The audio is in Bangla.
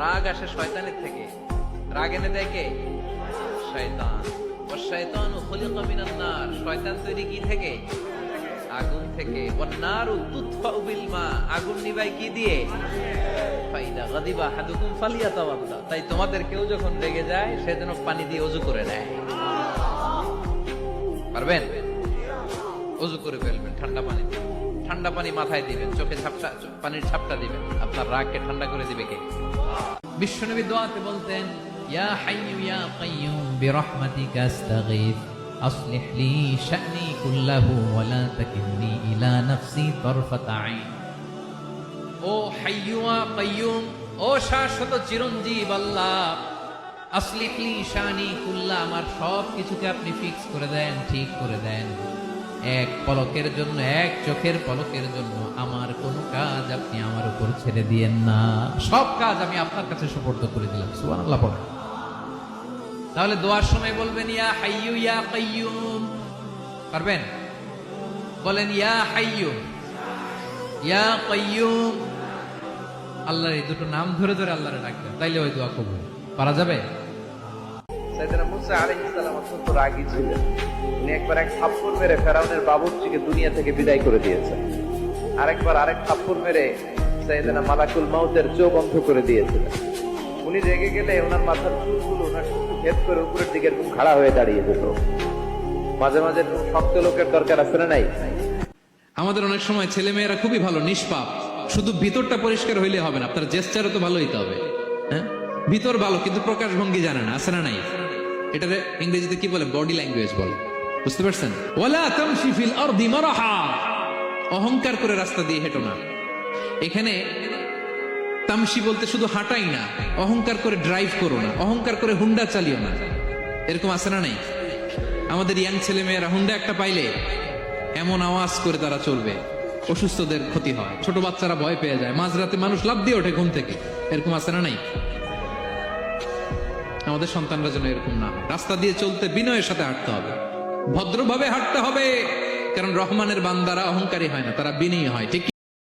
রাগ আসে শয়তানের থেকে। রাগ এনে দেয় কে? শয়তান। ও শয়তান খুলিক মিনান নার। শয়তান তৈরি কি থেকে? আগুন থেকে। ও নারু তুতফাউ বিল মা। আগুন নিবাই কি দিয়ে? ফাইদা গাদিবা হাদুকুম ফালিয়াতাওয়াদ্দা তাই তোমাদের কেউ যখন রেগে যায়, সে যেন পানি দিয়ে অজু করে নেয়। পারবেন? অজু করে ফেলবেন, ঠান্ডা পানি দিয়ে। ঠান্ডা পানি মাথায় দিবেন চোখে ঝাপটা চো- পানির ছাপটা দিবেন আপনার রাগকে ঠান্ডা করে দিবে কে বিশ্বনবী দোয়াতে বলতেন ইয়া হাইয়ু ইয়া কাইয়ুম বিরহমাতিকা আস্তাগীথ أصلح لي شأني كله ولا تكلني إلى نفسي طرفة عين ও হাইয়ুয়া কাইয়ুম ও শাশ্বত চিরঞ্জীব আল্লাহ আসলিহলি শানি কুল্লা আমার সব কিছুকে আপনি ফিক্স করে দেন ঠিক করে দেন এক পলকের জন্য, এক চোখের পলকের জন্য আমার কোনো কাজ আপনি আমার উপর ছেড়ে দিয়েন না। সব কাজ আমি আপনার কাছে সুপর্দ করে দিলাম, সুবহানাল্লাহ পড়েন তাহলে দোয়ার সময় বলবেন, ইয়া হাইয়ু ইয়া কাইয়ুম পারবেন? বলেন, ইয়া হাইয়ু ইয়া কাইয়ুম আল্লাহর এই দুটো নাম ধরে ধরে আল্লাহরে ডাকবেন। তাইলে ওই দোয়া কবুল। পারা যাবে? সাইয়েদনা মুসা আলাইহিস সালাম অত্যন্ত রাগী ছিলেন। উনি একবার এক থাপ্পড় মেরে ফেরাউনের বাবুর্চিকে দুনিয়া থেকে বিদায় করে দিয়েছেন। আরেকবার আরেক থাপ্পড় মেরে সাইয়েদনা মালাকুল মাউতের চোখ বন্ধ করে দিয়েছিলেন। উনি রেগে গেলে ওনার মাথার চুলগুলো ওনার ভেদ করে উপরের দিকে এরকম খাড়া হয়ে দাঁড়িয়ে যেত। মাঝে মাঝে শক্ত লোকের দরকার আছে নাই? আমাদের অনেক সময় ছেলে মেয়েরা খুবই ভালো, নিষ্পাপ। শুধু ভিতরটা পরিষ্কার হইলে হবে না, আপনার জেস্টারও তো ভালো হইতে হবে। হ্যাঁ? ভিতর ভালো, কিন্তু প্রকাশ ভঙ্গি জানে না, আছে নাই? এটারে ইংরেজিতে কি বলে? বডি ল্যাঙ্গুয়েজ বলে। বুঝতে পারছেন? তামশি ফিল আরদি মারাহা। অহংকার করে রাস্তা দিয়ে হেঁটো না। এখানে তামসি বলতে শুধু হাঁটাই না, অহংকার করে ড্রাইভ করো না, অহংকার করে হুন্ডা চালিও না। এরকম আছে না নাই? আমাদের ইয়াং ছেলে মেয়েরা হুন্ডা একটা পাইলে এমন আওয়াজ করে তারা চলবে। অসুস্থদের ক্ষতি হয়, ছোট বাচ্চারা ভয় পেয়ে যায়, মাঝরাতে মানুষ লাভ দিয়ে ওঠে ঘুম থেকে। এরকম আছে না নাই? আমাদের সন্তানরা যেন এরকম না রাস্তা দিয়ে চলতে বিনয়ের সাথে হাঁটতে হবে। ভদ্রভাবে হাঁটতে হবে, কারণ রহমানের বান্দারা অহংকারী হয় না, তারা বিনয়ী হয়, ঠিক